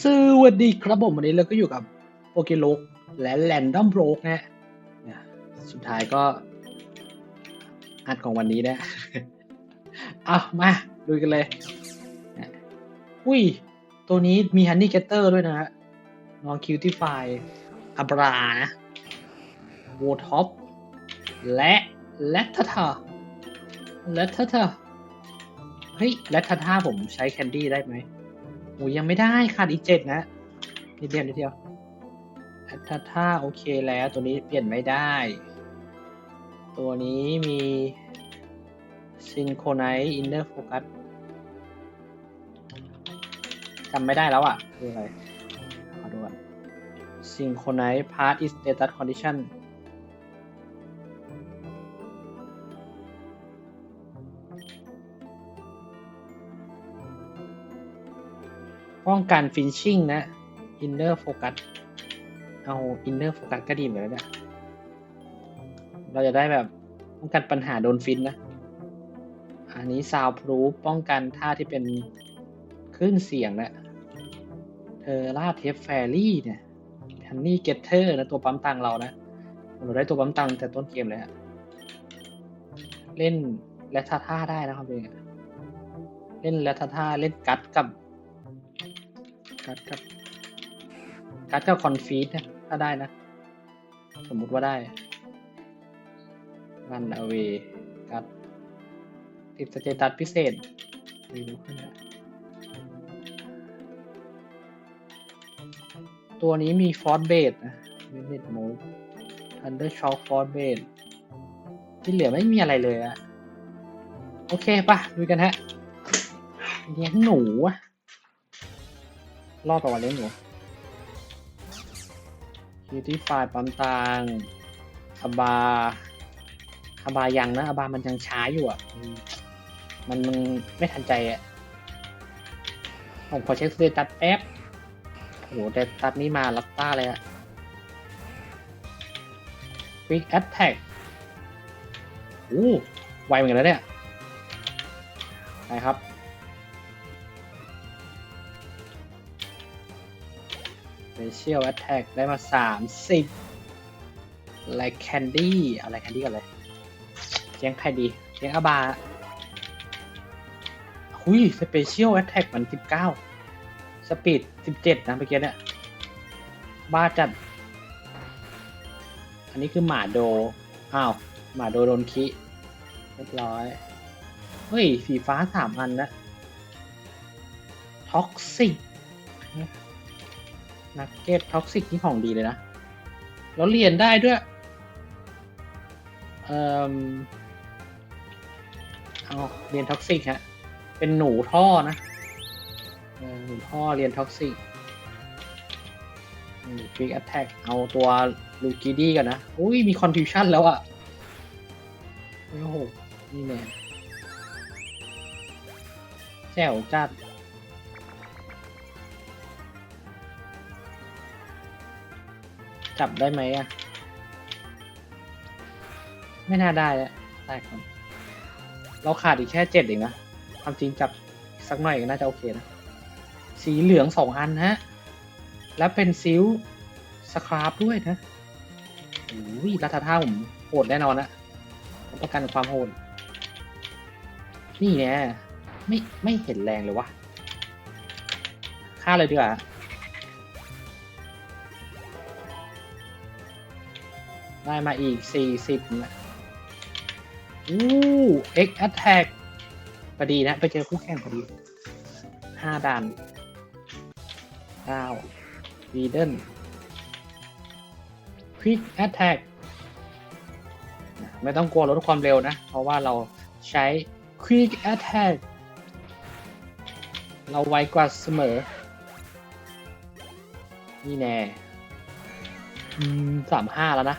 สวัสดีครับผมวันนี้เราก็อยู่กับโปเกโลกและแ a นดอมโ o กนะเนี่ยสุดท้ายก็อัดของวันนี้นะ เอามาดูกันเลย อุ้ย ตัวนี้มีฮันนี่เกตเตอร์ด้วยนะฮะน้องคิวตี้ไฟอับรานะโวท็อป และแลททาแลททาเฮ้ยแลททาผมใช้แคนดี้ได้ไหม อ้ยยังไม่ได้ขาดอีกเจ็ดนะนิดเดียวนิดเดียวถ้าถ้าโอเคแล้วตัวนี้เปลี่ยนไม่ได้ ตัวนี้มีซินโคไนอินเนอร์โฟกัสจำไม่ได้แล้วอะ คืออะไร ขอดูก่อนซินโคไนพาร์ทอิสเตตัสคอนดิชัน ป้องกันฟินชิ่งนะอินเนอร์โฟกัสเอาอินเนอร์โฟกัสก็ดีเหมือนกันเนี่ยเราจะได้แบบป้องกันปัญหาโดนฟินนะ อันนี้ซาวพรูฟป้องกันท่าที่เป็นคลื่นเสียงนะเทอร่าเทฟแฟรี่เนี่ยฮันนี่เกตเตอร์นะตัวปั๊มตังเรานะเราได้ตัวปั๊มตังแต่ต้นเกมเลยอะเล่นแรทาท่าได้นะครับเองเล่นแรทาท่าเล่นกัดกับ กัดกับกัดกับคอนฟีดนะถ้าได้นะ สมมุติว่าได้รันเอาเวกัดติดสเตตัสพิเศษรีวิวขึ้นนะตัวนี้มีฟอร์สเบดนะมินิทโมทันเดอร์ช็อคฟอร์สเบดที่เหลือไม่มีอะไรเลยอะโอเคปะดูกันฮะเลี้ยงหนูอะ รอบต่อวันเลี้ยงหนูคิวตี้ไฟปั๊มตังอาบาอาบายังนะอาบามันยังช้าอยู่อะ มันมันไม่ทันใจอะ ผมขอเช็คสเตตัสแป๊บโอ้โหแต่ตัดนี้มาลัตต้าเลยอะ Quick Attack โอ้ไวเหมือนกันแล้วเนี่ย ไปครับ Special Attack ได้มา 30 Like Candy อะไร Candy กันเลยเลี้ยงใครดีเลี้ยงอาบาหุย Special Attack มัน 19 สปีด 17 นะเมื่อกี้เนี่ย บ้าจัด อันนี้คือหมาโด อ้าว หมาโดโดนคิเรียบร้อย เฮ้ย สีฟ้าสามอันนะท็อกซิก นักเก็ตท็อกซิกนี่ของดีเลยนะ แล้วเรียนได้ด้วย เอ่อเอาเรียนท็อกซิกฮะ เป็นหนูท่อนะหนูท่อเรียนท็อกซิกควิกแอตแทกเอาตัวลูกิดี้กันนะ อุ้ย มีคอนฟิวชั่นแล้วอะโอ้โห นี่แน่แจ๋วจัด จับได้ไหมอะไม่น่าได้แล้วได้ครับเราขาดอีกแค่เจ็ดเองนะความจริงจับสักหน่อยก็น่าจะโอเคนะ สีเหลืองสองอันฮะ แล้วเป็นซิลสครับด้วยนะโอ้ยรัตท่าผมโหดแน่นอนนะประกันความโหด นี่เนี่ยไม่ไม่เห็นแรงเลยวะ ฆ่าเลยดีกว่า ได้มาอีก 40นะอู้ X Attack พอดีนะ ไปเจอคู่แข่งพอดี5ด่าน9 v e d e n Quick Attack ไม่ต้องกลัวลดความเร็วนะ เพราะว่าเราใช้ Quick Attack เราไวกว่าเสมอ นี่แน่สามห้าแล้วนะ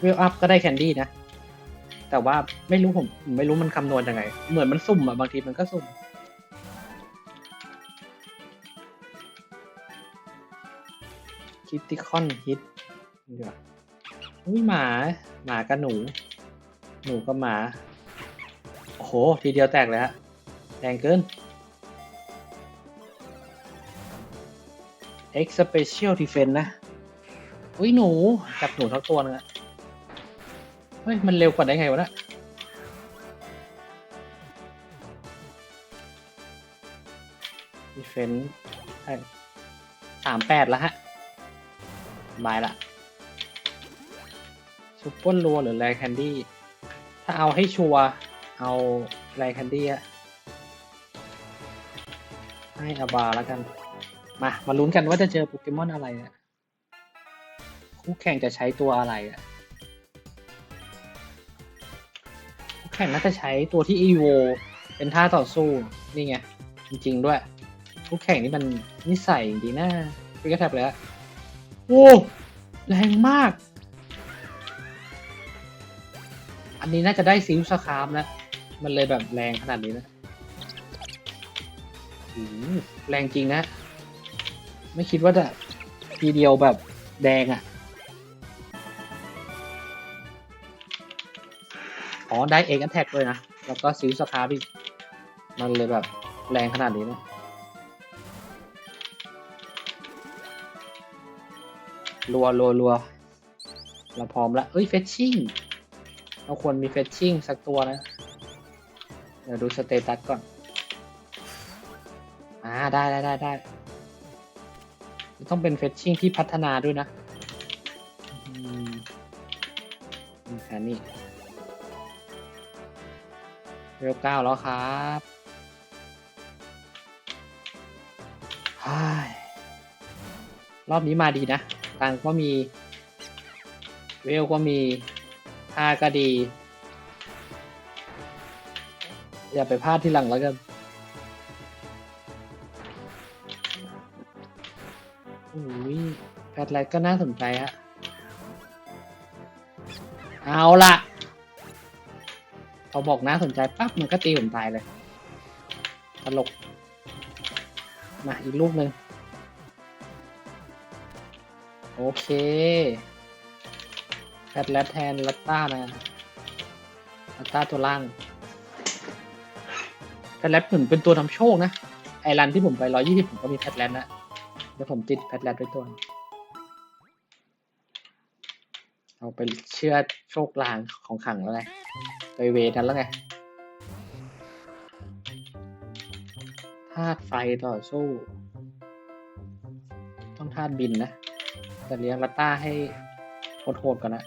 เวลอัพก็ได้แคนดี้นะ แต่ว่าไม่รู้ผมไม่รู้มันคำนวณยังไง เหมือนมันสุ่มอะบางทีมันก็สุ่มคิติคอนฮิตเดีกว่าอุ้ยหมา หมากับหนู หนูกับหมา โอ้โห ทีเดียวแตกเลยฮะแรงเกิน X Special Defense นะ อุ้ยหนู จับหนูทั้งตัวนึงอะ เฮ้ย มันเร็วกว่าได้ไงวะเนะ Defense สามแปดแล้วฮะบายละซุปเปอร์รัวหรือแรแคนดี้ ถ้าเอาให้ชัวร์เอาแรแคนดี้อะให้อาบาแล้วกัน มา มาลุ้นกันว่าจะเจอโปเกมอนอะไรอะคู่แข่งจะใช้ตัวอะไรอะ ข่งน่าจะใช้ตัวที่ EVO เป็นท่าต่อสู้ นี่ไง จริง ๆ ด้วยคู่แข่งนี่มันนิสัยจริงๆนะพี่ก็แทบเลยอะโอ้แรงมาก อันนี้น่าจะได้ซิลสครามนะมันเลยแบบแรงขนาดนี้นะแรงจริงนะ ไม่คิดว่าจะทีเดียวแบบแดงอะ่ะ อ๋อ ได้เอ็กแอ t แท็กด้วยนะ แล้วก็ซิลสครามอีกมันเลยแบบแรงขนาดนี้นะรัวรัวรัวเราพร้อมแล้วเอ้ยเฟชชิ่งเราควรมีเฟชชิ่งสักตัวนะ เดี๋ยวดูสเตตัสก่อน อ่า ได้ได้ได้ได้ต้องเป็นเฟชชิ่งที่พัฒนาด้วยนะอืมแค่นี้ เรียวเก้าแล้วครับรอบนี้มาดีนะ ตังก็มี เวลก็มีท่าก็ดี อย่าไปพลาดที่หลังแล้วกันโอ้ยแพทไลท์ก็น่าสนใจฮะ เอาล่ะ พอบอกน่าสนใจปั๊บมันก็ตีผมตายเลยตลกมาอีกลูกหนึ่งโอเคแพทแลตแทนลัตต้านะลัตต้าตัวล่างแพทแลตเหมือนเป็นตัวนำโชคนะ ไอรันที่ผมไปร้อยี่สิบผมก็มีแพทแลตนะเดี๋ยวผมติดแพทแลตด้วยตัวเอาไปเชื่อโชคลางของขังแล้วไง ไปเวนั้นแล้วไงธาตุไฟต่อสู้ ต้องธาตุบินนะแต่เลี้ยงลัตต้าให้โหดๆก่อนนะ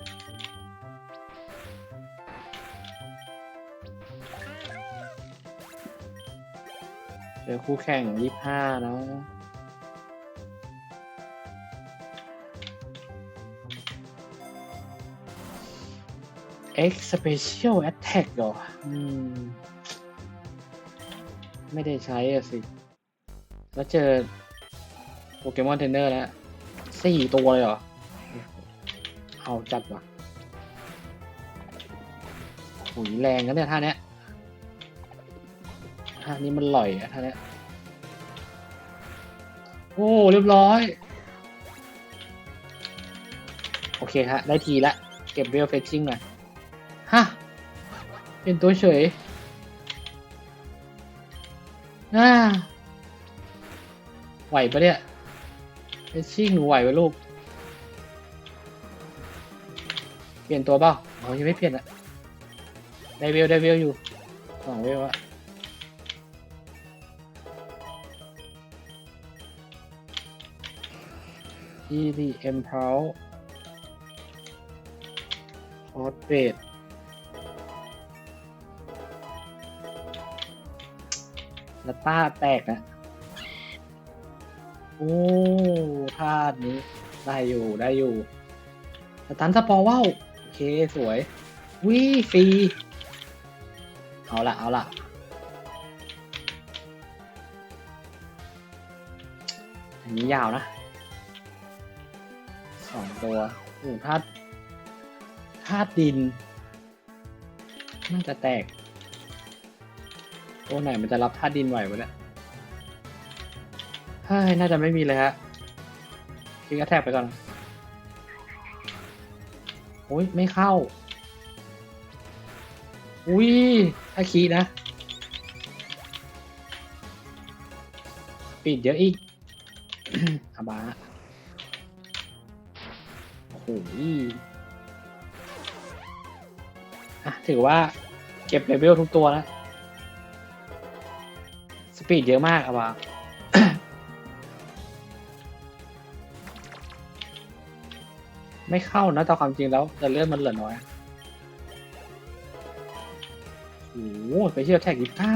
เจอคู่แข่งยี่ห้านะ X Special Attack เหรอ อืม ไม่ได้ใช้อะสิ แล้วเจอโปเกมอนเทรนเนอร์แล้วสี่ตัวเลยเหรอ เอาจัดว่ะหุยแรงกันเนี่ยท่าเนี้ยท่านี้มันหล่อยอะท่าเนี้ย โอ้ เรียบร้อย โอเคฮะ ได้ทีละ เก็บเวลเฟชชิ่งหน่อย เป็นตัวเฉยน่าไหวปะเนี่ยเฟชชิ่งหนูไหวไหมลูก เปลี่ยนตัวเปล่าอ๋อยังไม่เปลี่ยนอะได้เวลได้เวลอยู่สองเวลอะ EDM p o w Hot Rate แล้วต้าแตกนะโอ้ท่านี้ ได้อยู่ได้อยู่สตันสปอร์ว่าวโอเคสวยวิฟรีเอาละเอาละอันนี้ยาวนะสองตัวโอ้ธาตุธาตุดินน่าจะแตก ตัวไหนมันจะรับธาตุดินไหววะเนี่ยเฮ้ยน่าจะไม่มีเลยฮะคิกแทกไปก่อนโอ้ยไม่เข้า อุ้ยถ้าคีนะปีดเยอะอีกอาบาโอ้โหอะถือว่าเก็บเลเวลทุกตัวแล้ว สปีดเยอะมากอาบาไม่เข้านะแต่ความจริงแล้วแต่เลือดมันเหลือน้อยโอ้โหไปเชี่ยวแท็กยี่สิบเก้า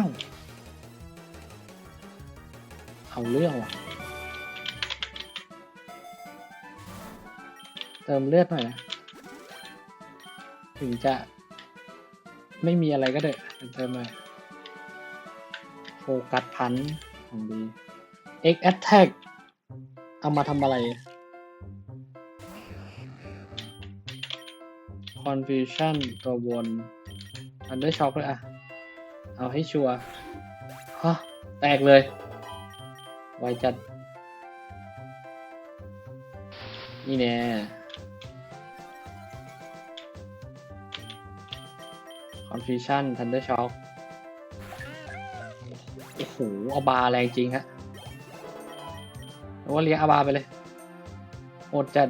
เอาเรื่องว่ะ เติมเลือดหน่อยนะ ถึงจะไม่มีอะไรก็เถอะเติมหน่อย ฟกัสพันธุ์ของดี X Attack เอามาทำอะไร Confusion ตัววน Under Shock เลยอะเอาให้ชัวร์ฮะแตกเลย ไวจัด นี่แน่ Confusion Thunder Shock โอ้โหเอาบาแรงจริงฮะว่าเลี้ยงอาบาไปเลยโหดจัด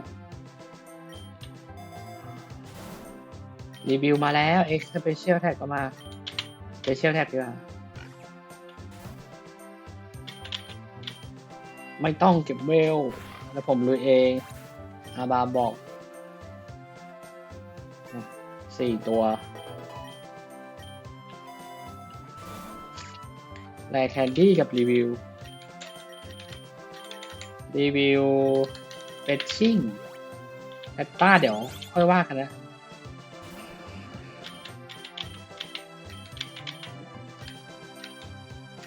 รีวิวมาแล้ว X Special Tag ก็มา Special Tag ดีกว่าไม่ต้องเก็บเวล แล้วผมลุยเอง อาบาบอกสี่ตัว แลแคนดี้กับรีวิว รีวิวเฟชชิ่งแอตต้าเดี๋ยวค่อยว่ากันนะ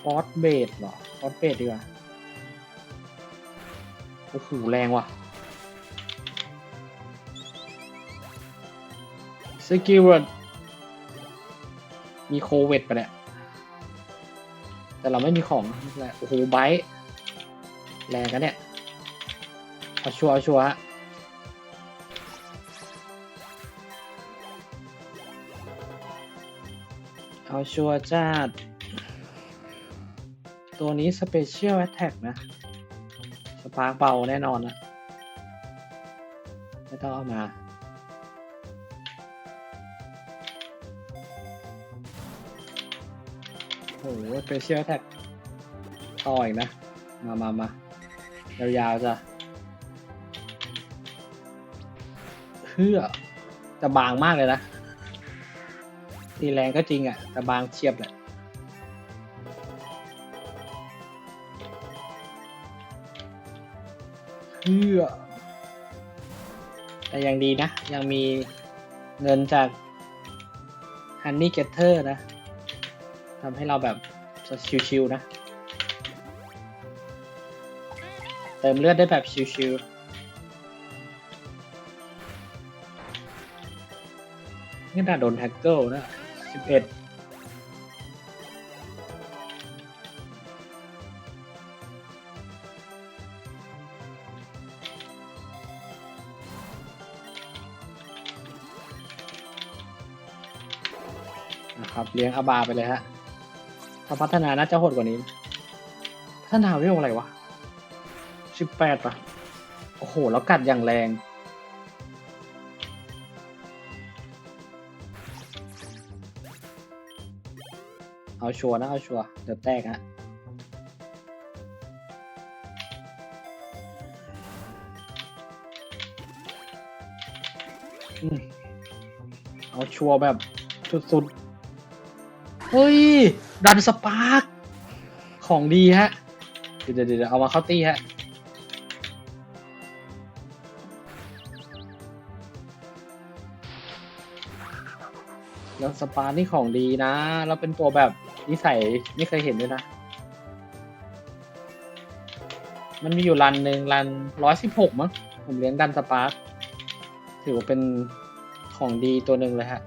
ฟอสเบดเหรอฟอสเบดดีกว่า โอ้โห แรงว่ะ สกิลดมีโควิดปะเนี่ย แต่เราไม่มีของโอ้โหไบต์แรงกันเนี่ยเอาชัวร์เอาชัวร์ฮะเอาชัวร์จ้าตัวนี้ Special Attack นะสปาร์กเบาแน่นอนนะ ไม่ต้องเอามา อ้โห Special Attack ต่ออีกนะ มามามายาวๆจ้ะเพื่อจะบางมากเลยนะ ตีแรงก็จริงอะ่ะ แต่บางเฉียบแหละเพื่อแต่ยังดีนะ ยังมีเงินจาก Honey Getter นะ ทำให้เราแบบชิวๆนะ เติมเลือดได้แบบชิวๆนี่น่าโดนแท็กเกิลนะสิบเอ็ดนะครับ เลี้ยงอาบาไปเลยฮะ ถ้าพัฒนาน่าจะโหดกว่านี้ พัฒนาเวลอะไรวะสิบแปดปะโอ้โห แล้วกัดอย่างแรง เอาชัวร์นะ เอาชัวร์เดี๋ยวแตกฮะเอาชัวร์แบบสุดๆ เฮ้ย ดันสปาร์กของดีฮะ เดี๋ยวเดี๋ยวเดี๋ยวเอามาเข้าตีฮะแล้วสปาร์นี่ของดีนะ แล้วเป็นตัวแบบนิสัยไม่เคยเห็นด้วยนะ มันมีอยู่รันหนึ่งรันร้อยสิบหกมั้ง ผมเลี้ยงดันสปาร์ถือว่าเป็นของดีตัวหนึ่งเลยฮะ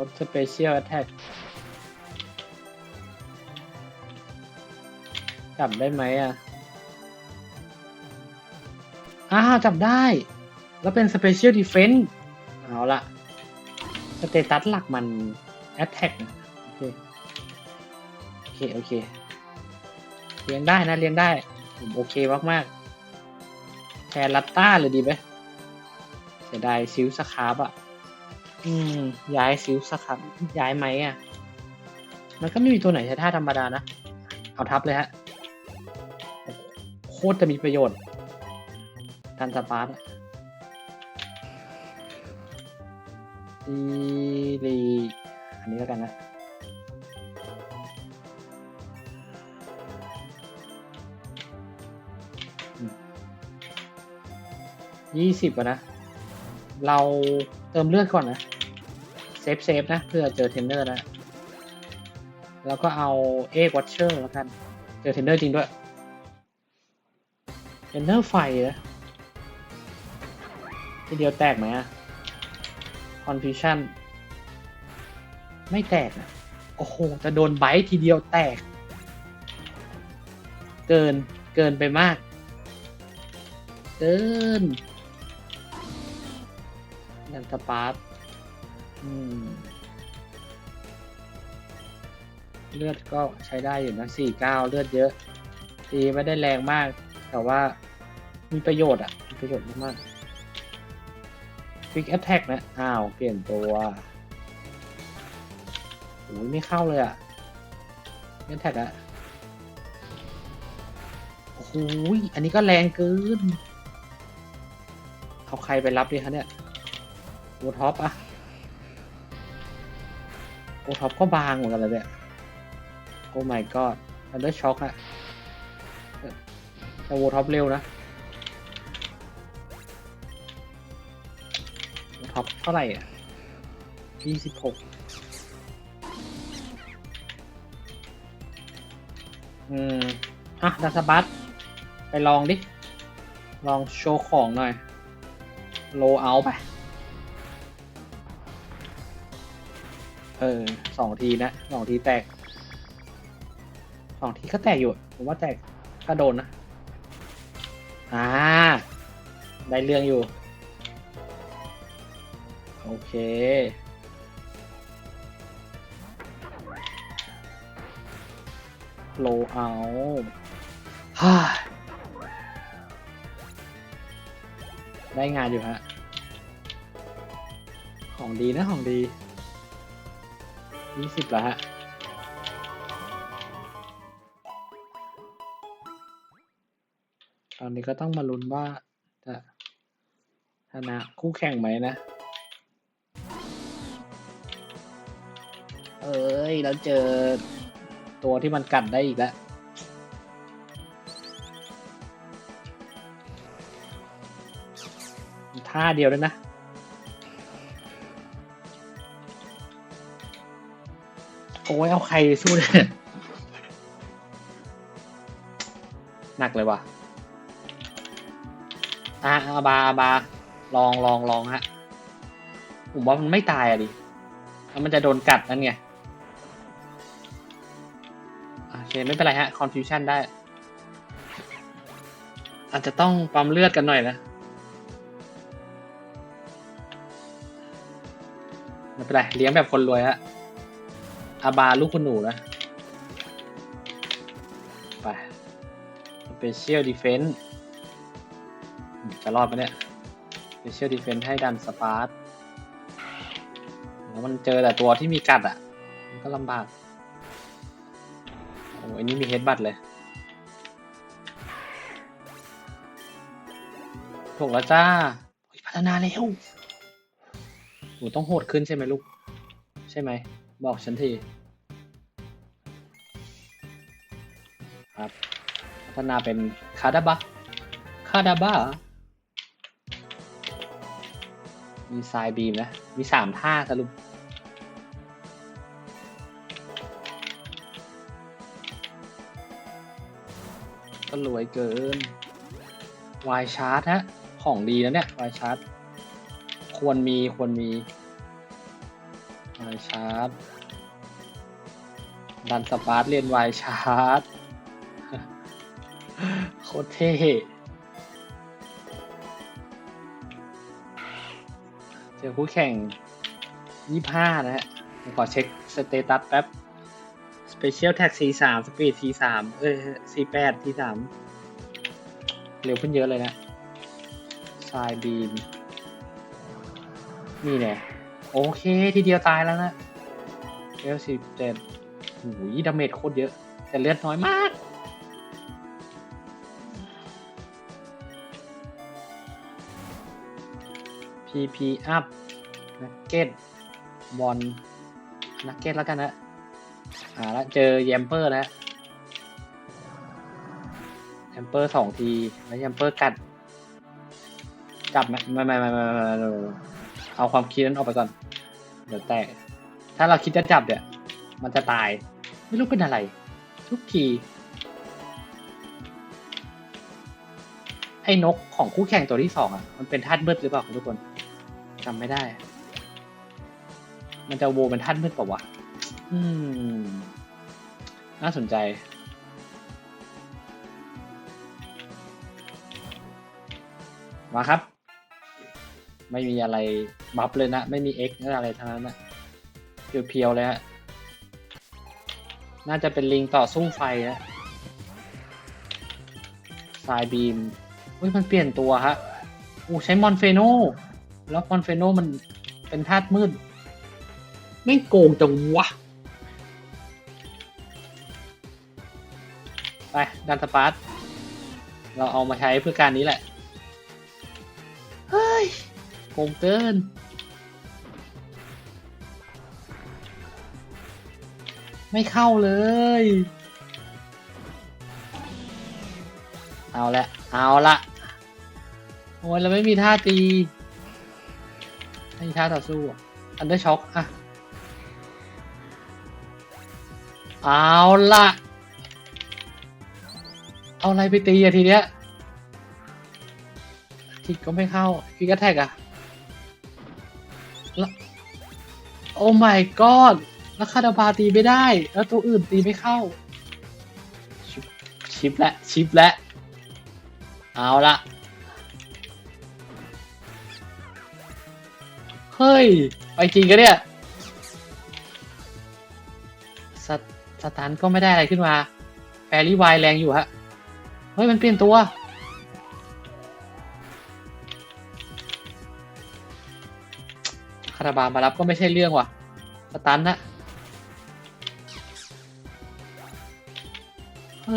รถสเปเชียลแอ t แทกจับได้ไหมอะอ่าจับได้ แล้วเป็น Special Defense เอาละสเตตัสหลักมัน Attack นะโอเค โอเค โอเคเลี้ยงได้นะเลี้ยงได้ ผมโอเคมากๆแทนลัตต้าเลยดีไหมเสียดายซิลสคาร์บอะ อืม ย้ายซิลสักคาร์บย้ายไหมอะ มันก็ไม่มีตัวไหนใช้ท่าธรรมดานะ เอาทับเลยฮะ โคตรจะมีประโยชน์การสปาร์ตอะดีลีอันนี้แล้วกันนะยี่สิบอะนะ เราเติมเลือดก่อนนะ เซฟเซฟนะ เพื่อเจอเทนเนอร์นะ แล้วก็เอาเอกวัตเชอร์แล้วกัน เจอเทนเนอร์จริงด้วย เทนเนอร์ไฟนะ ทีเดียวแตกไหมอะคอนฟิวชั่น ไม่แตกอะโอ้โห จะโดนไบต์ทีเดียวแตก เกิน เกินไปมาก เกิน ดันสปาร์ตเลือดก็ใช้ได้อยู่นะสี่เก้าเลือดเยอะ ตีไม่ได้แรงมาก แต่ว่ามีประโยชน์อะ มีประโยชน์มากๆ Quick Attack นะ อ้าว เปลี่ยนตัวโอ้ยไม่เข้าเลยอะ Quick Attack อะโอ้ยอันนี้ก็แรงเกิน เอาใครไปรับดีคะเนี่ย โอท็อปอะโอท็อปก็บางเหมือนกันเลยเนี่ยโอ้ my god อันเดอร์ช็อคอะแต่โอท็อปเร็วนะโอท็อปเท่าไหร่อะยี่สิบหกอืม อะดัสบัสไปลองดิ ลองโชว์ของหน่อย โลเอาไป เออสองทีนะสองทีแตกสองทีก็แตกอยู่ผมว่าแตกก็โดนนะอ่าได้เรื่องอยู่ โอเคโลเอาฮ่าได้งานอยู่ฮะ ของดีนะของดี ยี่สิบแล้วฮะ ตอนนี้ก็ต้องมาลุ้นว่าจะชนะคู่แข่งไหมนะ เอ้ย แล้วเจอตัวที่มันกัดได้อีกแล้วท่าเดียวเลยนะ โอ้ยเอาใครสู้เนี่ยหนักเลยว่ะอะอาบาอาบา ลองลองลองฮะ ผมว่ามันไม่ตายอะดิแล้วมันจะโดนกัดนั่นไง โอเค ไม่เป็นไรฮะ confusion ได้ อาจจะต้องปั๊มเลือดกันหน่อยนะ ไม่เป็นไร เลี้ยงแบบคนรวยฮะ อาบาลูกคุณหนูนะ ไป Special Defense จะรอดไหมเนี่ย Special Defense ให้ดันสปาร์ตแล้วมันเจอแต่ตัวที่มีกัดอะ มันก็ลำบาก โอ้อันนี้มีเฮดบัตเลยถูกแล้วจ้าพัฒนาแล้วหนูต้องโหดขึ้นใช่ไหมลูก ใช่ไหม บอกฉันที ครับ พัฒนาเป็นคาดาบะคาดาบะมีทรายบีมนะ มีสามท่าสรุปก็รวยเกิน วายชาร์ตฮะ ของดีนะเนี่ย วายชาร์ตควรมี ควรมี วายชาร์ตดันสปาร์ตเรียนวายชาร์ตโคตรเท่เจอคู่แข่งยี่ห้านะฮะขอเช็คสเตตัสแป๊บ Special Tag C3 Speed C3 เอ้ย C8 C3 เร็วขึ้นเยอะเลยนะซายบีม นี่แน่ โอเคทีเดียวตายแล้วนะเอลสิบเจ็ดหูยดาเมจโคตรเยอะ แต่เลือดน้อยมาก PP up นักเก็ตบอลนักเก็ตแล้วกันนะอ่าแล้วเจอแยมเปอร์แล้วแยมเปอร์สองที แล้วแยมเปอร์กัด จับไหมไม่ไม่ไม่ไม่ไม่ไม่ไม่ เอาความคิดนั้นออกไปก่อน เดี๋ยวแตก ถ้าเราคิดจะจับเนี่ย มันจะตาย ไม่รู้เป็นอะไร ทุกที ไอ้นกของคู่แข่งตัวที่สองอะ มันเป็นธาตุมืดหรือเปล่าทุกคนจำไม่ได้ มันจะโวเป็นธาตุมืดเปล่าวะ อืม น่าสนใจมาครับ ไม่มีอะไรบัฟเลยนะ ไม่มี X อะไรทั้งนั้นนะเพียวๆเลยฮะ น่าจะเป็นลิงต่อสู้ไฟนะไฟบีมเฮ้ยมันเปลี่ยนตัวฮะอู้ใช้มอนเฟโนแล้วมอนเฟโนมันเป็นธาตุมืด ไม่โกงจังวะ ไปดันสปาร์ตเราเอามาใช้เพื่อการนี้แหละ งเกิน ไม่เข้าเลย เอาละ เอาละโอ้ยเราไม่มีท่าตีไม่มีท่าต่อสู้อันเดอร์ช็อคอะเอาละเอาอะไรไปตีอะทีเนี้ยทิกก็ไม่เข้าคิกแท็กอะ โอ้ my god แล้วคาราบาตีไม่ได้ แล้วตัวอื่นตีไม่เข้า ชิปและชิปและ เอาละเฮ้ย ไปจริงกันเนี่ยสสตันก็ไม่ได้อะไรขึ้นมาแฟรี่ไวแรงอยู่ฮะ เฮ้ย มันเปลี่ยนตัวาราบาลมารับก็ไม่ใช่เรื่องว่ะสตันนะเอ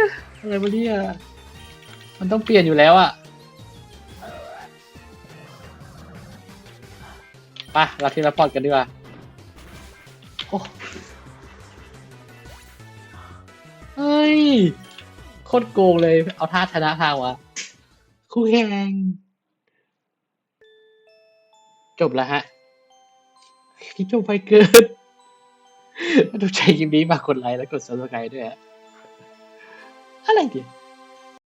ออะไรวะเนี่ยมันต้องเปลี่ยนอยู่แล้วอะไปเราทีละพอร์ตกันดีกว่าโอ้เฮ้ย โคตรโกงเลย เอาท่าชนะทางวะคู่แข่ง จบแล้วฮะคิดจบไปเกินถ้าถูกใจคลิปนี้ฝากกดไลค์และกดซับสไครต์ด้วยฮะอะไรเดี๋ยว